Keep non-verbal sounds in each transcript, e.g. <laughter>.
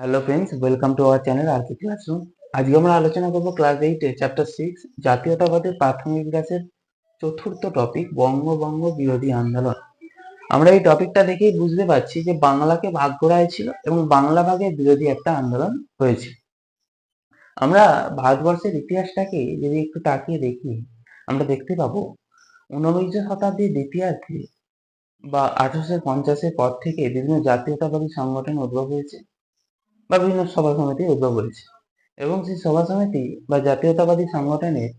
Hello friends welcome to our channel R K classroom আজকে আমরা আলোচনা করব ক্লাস এইটে চ্যাপ্টার সিক্স জাতীয়তাবাদের প্রাথমিক বিকাশের চতুর্থ টপিক বঙ্গবঙ্গ বিরোধী আন্দোলন। আমরা এই টপিকটা দেখেই বুঝতে পারছি যে বাংলাকে ভাগ করা হয়েছিল এবং বাংলা ভাগের বিরোধী একটা আন্দোলন হয়েছে। আমরা ভারতবর্ষের ইতিহাসটাকে যদি একটু তাকিয়ে দেখি, আমরা দেখতে পাবো ঊনবিংশ শতাব্দীর দ্বিতীয়ার্ধে বা আঠারোশো পঞ্চাশের পর থেকে বিভিন্ন জাতীয়তাবাদী সংগঠন উদ্ভব হয়েছে। বা বিভিন্ন সভা সমিতি উদ্ভব হয়েছে এবং সেই সভা সমিতি বা জাতীয়তাবাদী সংগঠনের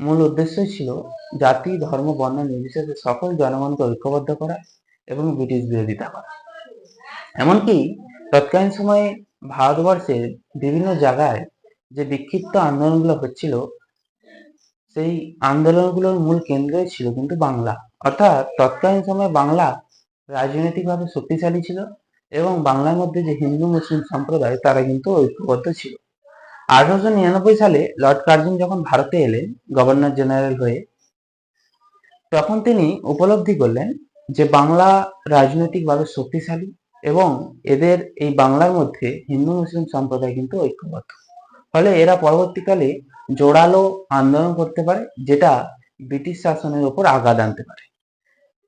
মূল উদ্দেশ্যই ছিল জাতি, ধর্ম, বর্ণ নির্বিশেষে সকল জনগণকে ঐক্যবদ্ধ করা এবং ব্রিটিশ বিরোধিতা করা। এমনকি তৎকালীন সময়ে ভারতবর্ষের বিভিন্ন জায়গায় যে বিক্ষিপ্ত আন্দোলনগুলো হচ্ছিল, সেই আন্দোলনগুলোর মূল কেন্দ্রই ছিল কিন্তু বাংলা। অর্থাৎ তৎকালীন সময়ে বাংলা রাজনৈতিকভাবে শক্তিশালী ছিল এবং বাংলার মধ্যে যে হিন্দু মুসলিম সম্প্রদায়, তারা কিন্তু ঐক্যবদ্ধ ছিল। আঠারোশো নিরানব্বই সালে লর্ড কার্জন যখন ভারতে এলেন, গভর্নর জেনারেল হয়ে, তখন তিনি উপলব্ধি করলেন যে বাংলা রাজনৈতিকভাবে শক্তিশালী এবং এদের এই বাংলার মধ্যে হিন্দু মুসলিম সম্প্রদায় কিন্তু ঐক্যবদ্ধ। ফলে এরা পরবর্তীকালে জোরালো আন্দোলন করতে পারে, যেটা ব্রিটিশ শাসনের উপর আঘাত আনতে পারে।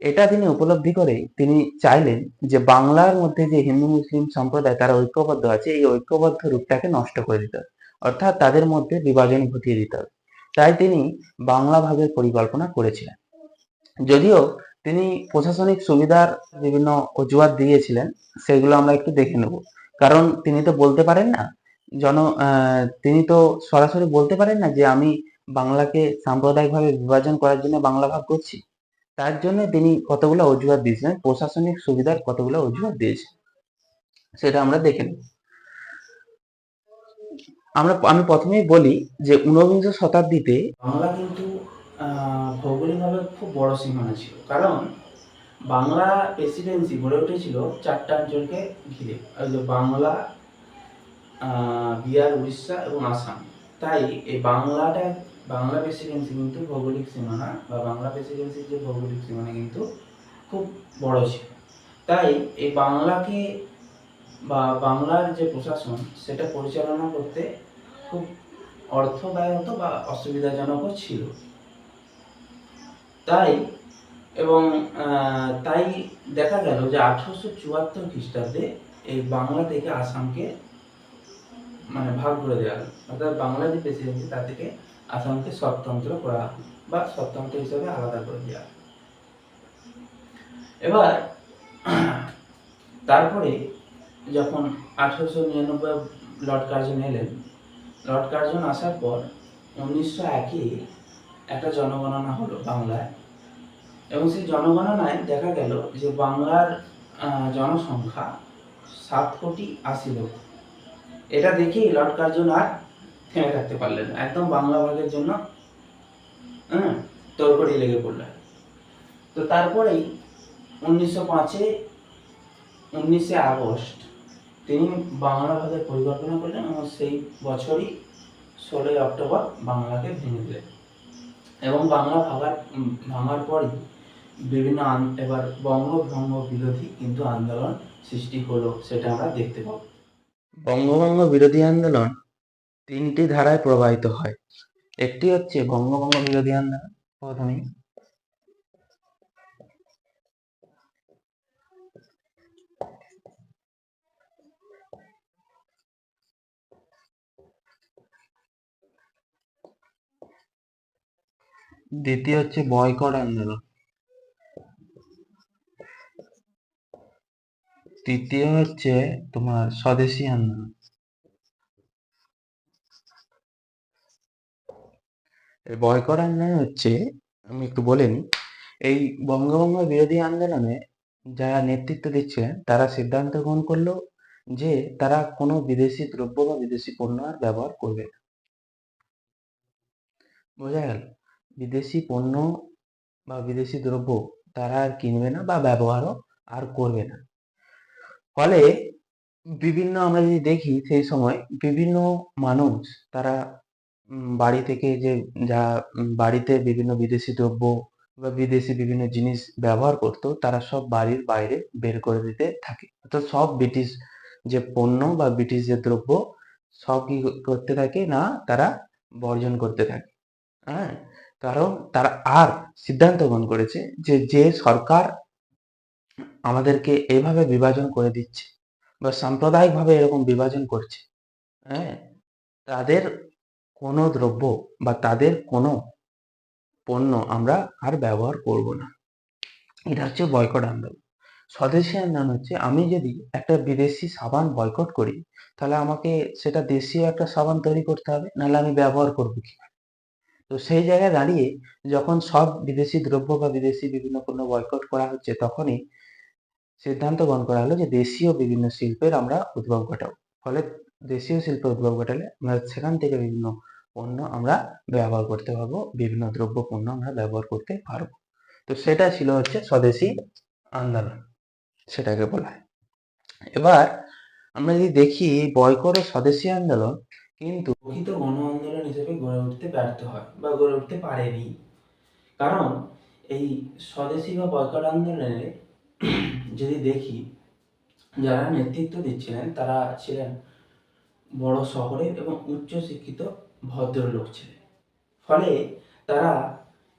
এটা তিনি উপলব্ধি করে তিনি চাইলেন যে বাংলার মধ্যে যে হিন্দু মুসলিম সম্প্রদায় তারা ঐক্যবদ্ধ আছে, এই ঐক্যবদ্ধ রূপটাকে নষ্ট করে দিতে অর্থাৎ তাদের মধ্যে বিভাজন ঘটিয়ে দিতে তাই তিনি বাংলা ভাগের পরিকল্পনা করেছিলেন। যদিও তিনি প্রশাসনিক সুবিধার বিভিন্ন অজুহাত দিয়েছিলেন, সেগুলো আমরা একটু দেখে নেব। কারণ তিনি তো বলতে পারেন না, জন তিনি তো সরাসরি বলতে পারেন না যে আমি বাংলাকে সাম্প্রদায়িকভাবে বিভাজন করার জন্য বাংলা ভাগ করছি। তার জন্য তিনি কতগুলো অজুহাত দিয়েছিলেন প্রশাসনিক সুবিধার কতগুলো অজুহাত দিয়েছেন? সেটা আমরা দেখে আমরা, আমি প্রথমেই বলি যে ঊনবিংশ শতাব্দীতে বাংলা কিন্তু ভৌগোলিকভাবে খুব বড় সীমানা ছিল। কারণ বাংলা প্রেসিডেন্সি গড়ে উঠেছিল চারটা অঞ্চলকে ঘিরে। বাংলা বিহার, উড়িষ্যা এবং আসাম। তাই এই বাংলাটা বাংলা প্রেসিডেন্সি কিন্তু ভৌগোলিক সীমানা বা বাংলা প্রেসিডেন্সির যে ভৌগোলিক সীমানা কিন্তু খুব বড় ছিল। তাই এই বাংলাকে বা বাংলার যে প্রশাসন, সেটা পরিচালনা করতে খুব অর্থ বা অসুবিধাজনকও ছিল। তাই এবং তাই দেখা গেল যে আঠারোশো চুয়াত্তর খ্রিস্টাব্দে এই বাংলা থেকে আসামকে মানে ভাগ করে দেওয়া হলো। অর্থাৎ বাংলা যে প্রেসিডেন্সি, তা থেকে আসামকে স্বতন্ত্র করা বা স্বতন্ত্র হিসাবে আলাদা করে দেওয়া এবার, তারপরে যখন আঠারোশো নিরানব্বই লর্ড কার্জন এলেন, লর্ড কার্জন আসার পর উনিশশো একে একটা জনগণনা হলো বাংলায়। এবং সেই জনগণনায় দেখা গেল যে বাংলার জনসংখ্যা সাত কোটি আশি লক্ষ। এটা দেখেই লর্ড কার্জন আর থেমে থাকতে পারলেন। একদম বাংলা ভাগের জন্য হ্যাঁ তোরকড়ি লেগে পড়লেন। তো তারপরেই উনিশশো পাঁচে উনিশে আগস্ট তিনি বাংলা ভাগের পরিকল্পনা করলেন এবং সেই বছরই ষোলোই অক্টোবর বাংলাকে ভেঙে দিলেন। এবং বাংলা উম, ভাঙার পরই বিভিন্ন এবার বঙ্গভঙ্গ বিরোধী কিন্তু আন্দোলন সৃষ্টি হলো সেটা আমরা দেখতে পাবো। বঙ্গভঙ্গ বিরোধী আন্দোলন তিনটি ধারায় প্রবাহিত হয়। একটি হচ্ছে বঙ্গভঙ্গ বিরোধী আন্দোলন, প্রথমেই। দ্বিতীয় হচ্ছে বয়কট আন্দোলন। তৃতীয় হচ্ছে তোমার স্বদেশী আন্দোলন। বয়কট আন্দোলন হচ্ছে, আমি একটু বলে নিই। এই বঙ্গভঙ্গ বিরোধী আন্দোলনে যারা নেতৃত্ব দিচ্ছিলেন তারা সিদ্ধান্ত গ্রহণ করল যে তারা কোনো বিদেশি দ্রব্য বা বিদেশি পণ্য আর ব্যবহার করবে না। বোঝা গেল? বিদেশি পণ্য বা বিদেশি দ্রব্য তারা আর কিনবে না বা ব্যবহারও আর করবে না। ফলে বিভিন্ন আমরা যদি দেখি, সেই সময় বিভিন্ন মানুষ তারা বাড়ি থেকে যে যা বাড়িতে বিভিন্ন বিদেশি দ্রব্য বা বিদেশি বিভিন্ন জিনিস ব্যবহার করতো, তারা সব বাড়ির বাইরে বের করে দিতে থাকে। অর্থাৎ সব ব্রিটিশ যে পণ্য বা ব্রিটিশ যে দ্রব্য, সব কি করতে থাকে না, তারা বর্জন করতে থাকে। হ্যাঁ কারণ তারা আর সিদ্ধান্ত গ্রহণ করেছে যে যে সরকার আমাদেরকে এভাবে বিভাজন করে দিচ্ছে বা সাম্প্রদায়িকভাবে এরকম বিভাজন করছে হ্যাঁ তাদের কোনো দ্রব্য বা তাদের কোনো পণ্য আমরা আর ব্যবহার করব না। এটা হচ্ছে বয়কট আন্দোলন। স্বদেশী আন্দোলন হচ্ছে, আমি যদি একটা বিদেশি সাবান বয়কট করি, তাহলে আমাকে সেটা দেশীয় একটা সাবান তৈরি করতে হবে, নাহলে আমি ব্যবহার করব কি তো সেই জায়গায় দাঁড়িয়ে যখন সব বিদেশি দ্রব্য বা বিদেশি বিভিন্ন পণ্য বয়কট করা হচ্ছে, তখনই সিদ্ধান্ত গ্রহণ করা হলো যে দেশীয় বিভিন্ন শিল্পের আমরা উদ্ভব ঘটাবো। ফলে দেশীয় শিল্পের উদ্ভব ঘটালে আমরা সেখান থেকে বিভিন্ন পণ্য আমরা ব্যবহার করতে পারব, বিভিন্ন দ্রব্য পণ্য আমরা ব্যবহার করতে পারব। তো সেটা ছিল হচ্ছে স্বদেশী আন্দোলন, সেটাকে বলা হয়। এবার আমরা যদি দেখি বয়কট ও স্বদেশী আন্দোলন কিন্তু প্রকৃত গণ আন্দোলন হিসেবে গড়ে উঠতে ব্যর্থ হয় বা গড়ে উঠতে পারেনি। কারণ এই স্বদেশী বা বয়কট আন্দোলনে যদি দেখি, যারা নেতৃত্ব দিচ্ছিলেন, তারা ছিলেন বড় শহরের এবং উচ্চ শিক্ষিত ভদ্রলোক ছিলেন ফলে তারা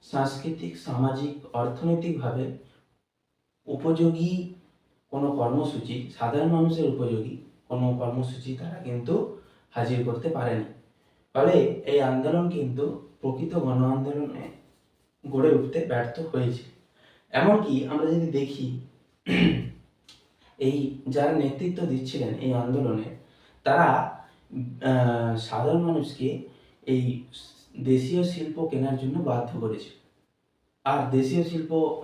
সাংস্কৃতিক, সামাজিক, অর্থনৈতিকভাবে উপযোগী কোনো কর্মসূচি, সাধারণ মানুষের উপযোগী কোনো কর্মসূচি তারা কিন্তু হাজির করতে পারেনি ফলে এই আন্দোলন কিন্তু প্রকৃত গণ আন্দোলনে গড়ে উঠতে ব্যর্থ হয়েছে। এমনকি আমরা যদি দেখি, এই যারা নেতৃত্ব দিচ্ছিলেন এই আন্দোলনে, তারা সাধারণ মানুষকে এই দেশীয় শিল্প কেনার জন্য বাধ্য করেছে। আর দেশীয় শিল্প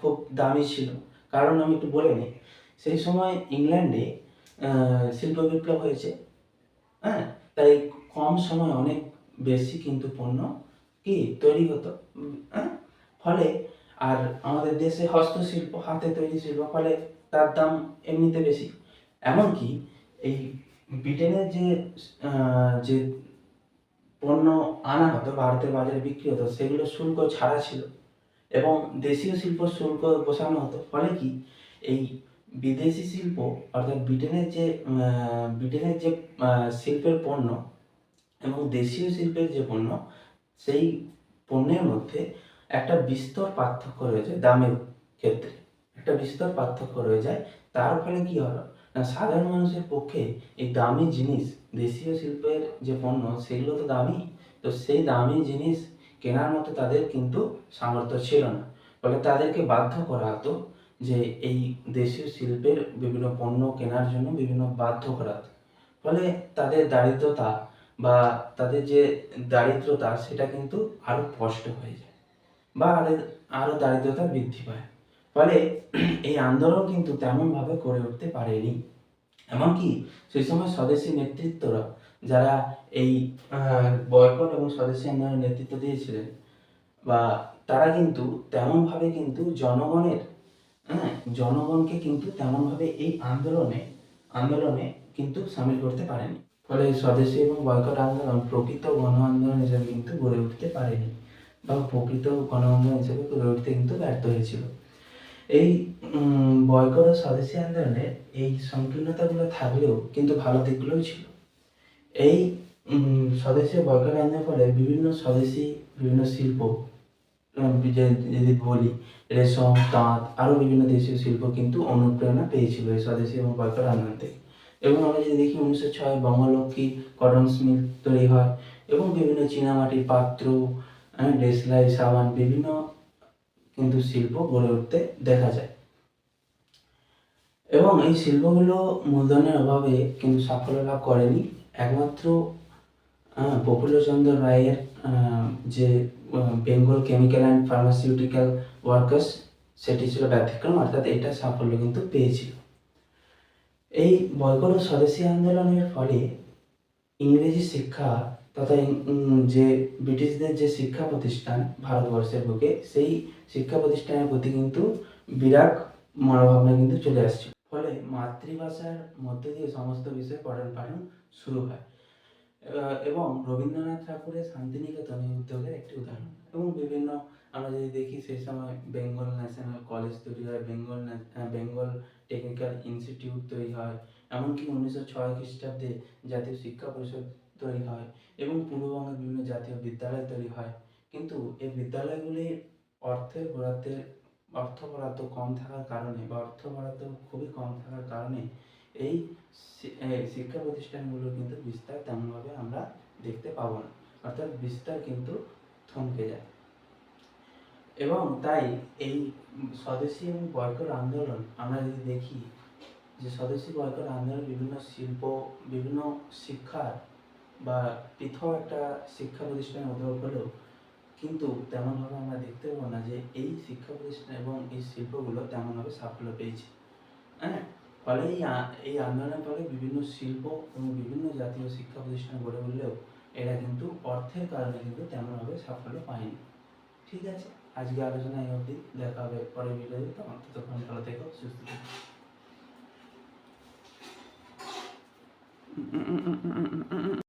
খুব দামি ছিল। কারণ আমি একটু বলে নিই, সেই সময় ইংল্যান্ডে শিল্প বিপ্লব হয়েছে। হ্যাঁ? তাই কম সময় অনেক বেশি কিন্তু পণ্য কি তৈরি হতো। হ্যাঁ? ফলে আর আমাদের দেশে হস্তশিল্প, হাতে তৈরি শিল্প, ফলে তার দাম এমনিতে বেশি। এমনকি এই ব্রিটেনের যে যে পণ্য আনা হতো, ভারতের বাজারে বিক্রি হতো, সেগুলো শুল্ক ছাড়া ছিল এবং দেশীয় শিল্প শুল্ক বসানো হতো। ফলে কি? এই বিদেশি শিল্প, অর্থাৎ ব্রিটেনের যে ব্রিটেনের যে শিল্পের পণ্য এবং দেশীয় শিল্পের যে পণ্য, সেই পণ্যের মধ্যে একটা বিস্তর পার্থক্য রয়েছে দামের ক্ষেত্রে। একটা বিস্তর পার্থক্য রয়ে যায়, তার ফলে কি হলো? সাধারণ মানুষের পক্ষে এই দামি জিনিস, দেশীয় শিল্পের যে পণ্য, সেগুলো তো দামি। তো সেই দামি জিনিস কেনার মতো তাদের কিন্তু সামর্থ্য ছিল না। ফলে তাদেরকে বাধ্য করা হতো যে এই দেশীয় শিল্পের বিভিন্ন পণ্য কেনার জন্য বিভিন্ন বাধ্য করা হতো। ফলে তাদের দারিদ্রতা বা তাদের যে দারিদ্রতা, সেটা কিন্তু আরও স্পষ্ট হয়ে যায় বা আরও আরও দারিদ্রতা বৃদ্ধি পায়। ফলে <clears throat> এই আন্দোলন কিন্তু তেমনভাবে করে উঠতে পারেনি। এমনকি সেই সময় স্বদেশী নেতৃত্বরা যারা এই বয়কট এবং স্বদেশী আন্দোলনের নেতৃত্ব দিয়েছিলেন, বা তারা কিন্তু তেমনভাবে কিন্তু জনগণের হ্যাঁ জনগণকে কিন্তু তেমনভাবে এই আন্দোলনে আন্দোলনে কিন্তু সামিল করতে পারেনি। ফলে স্বদেশী এবং বয়কট আন্দোলন প্রকৃত গণ আন্দোলন হিসেবে কিন্তু গড়ে উঠতে পারেনি, বা প্রকৃত গণ আন্দোলন হিসেবে গড়ে উঠতে কিন্তু ব্যর্থ হয়েছিল। এই উম, বয়কট ও স্বদেশী আন্দোলনের এই সংকীর্ণতাগুলো থাকলেও কিন্তু ভালো দিকগুলোও ছিল। এই স্বদেশী ও বয়কট আন্দোলনের ফলে বিভিন্ন স্বদেশী বিভিন্ন শিল্প যদি বলি রেশম তাঁত আরও বিভিন্ন দেশীয় শিল্প কিন্তু অনুপ্রেরণা পেয়েছিল এই স্বদেশী এবং বয়কট আন্দোলন থেকে। এবং আমরা যদি দেখি উনিশশো ছয় বঙ্গলক্ষ্মী কটন মিল তৈরি হয় এবং বিভিন্ন চীনামাটির পাত্র দেশলাই সাবান বিভিন্ন কিন্তু শিল্প গড়ে উঠতে দেখা যায়। এবং এই শিল্পগুলো মূলধনের অভাবে কিন্তু সাফল্য লাভ করেনি। একমাত্র প্রফুল্লচন্দ্র রায়ের যে Bengal chemical and pharmaceutical workers, সেটি ছিল ব্যতিক্রম, অর্থাৎ এটা সাফল্য কিন্তু পেয়েছিল। এই বয়কট স্বদেশী আন্দোলনের ফলে ইংরেজি শিক্ষা তথা যে, ব্রিটিশদের যে শিক্ষা প্রতিষ্ঠান ভারতবর্ষের বুকে, সেই শিক্ষা প্রতিষ্ঠানের প্রতি কিন্তু বিরাট মনোভাবনা কিন্তু চলে আসছে। ফলে মাতৃভাষার মধ্যে দিয়ে সমস্ত বিষয় পঠন পাঠন শুরু হয়। এবং রবীন্দ্রনাথ ঠাকুরের শান্তিনিকেতন এই উদ্যোগের একটি উদাহরণ। এবং বিভিন্ন আমরা যদি দেখি সেই সময় বেঙ্গল ন্যাশনাল কলেজ তৈরি হয়, বেঙ্গল বেঙ্গল টেকনিক্যাল ইনস্টিটিউট তৈরি হয়, এমনকি উনিশশো ছয় খ্রিস্টাব্দে জাতীয় শিক্ষা পরিষদ তৈরি হয়, এবং পূর্ববঙ্গের বিভিন্ন জাতীয় বিদ্যালয় তৈরি হয়। কিন্তু এই বিদ্যালয়গুলির অর্থের বরাদ্দের অর্থ বরাদ্দ কম থাকার কারণে বা অর্থ বরাদ্দ খুবই কম থাকার কারণে এই শিক্ষা প্রতিষ্ঠানগুলো কিন্তু বিস্তার তেমনভাবে আমরা দেখতে পাবো না। অর্থাৎ বিস্তার কিন্তু থমকে যায়। এবং তাই এই স্বদেশী এবং বয়কট আন্দোলন, আমরা যদি দেখি যে স্বদেশী বয়কট আন্দোলন বিভিন্ন শিল্প, বিভিন্ন শিক্ষার বা পৃথক একটা শিক্ষা প্রতিষ্ঠানের উদ্যোগ হলেও কিন্তু তেমনভাবে আমরা দেখতে পাবো না যে এই শিক্ষা প্রতিষ্ঠান এবং এই শিল্পগুলো তেমনভাবে সাফল্য পেয়েছে। হ্যাঁ? ফলে এই এই আন্দোলনের ফলে বিভিন্ন শিল্প এবং বিভিন্ন জাতীয় শিক্ষা প্রতিষ্ঠান গড়ে উঠলেও এরা কিন্তু অর্থের কারণে কিন্তু তেমনভাবে সাফল্য পায়নি। ঠিক আছে? আজকে আলোচনা এই অবধি। দেখা হবে পরের ভিডিওতে। তখন ততক্ষণ ভালো থেকো, সুস্থ থেকো।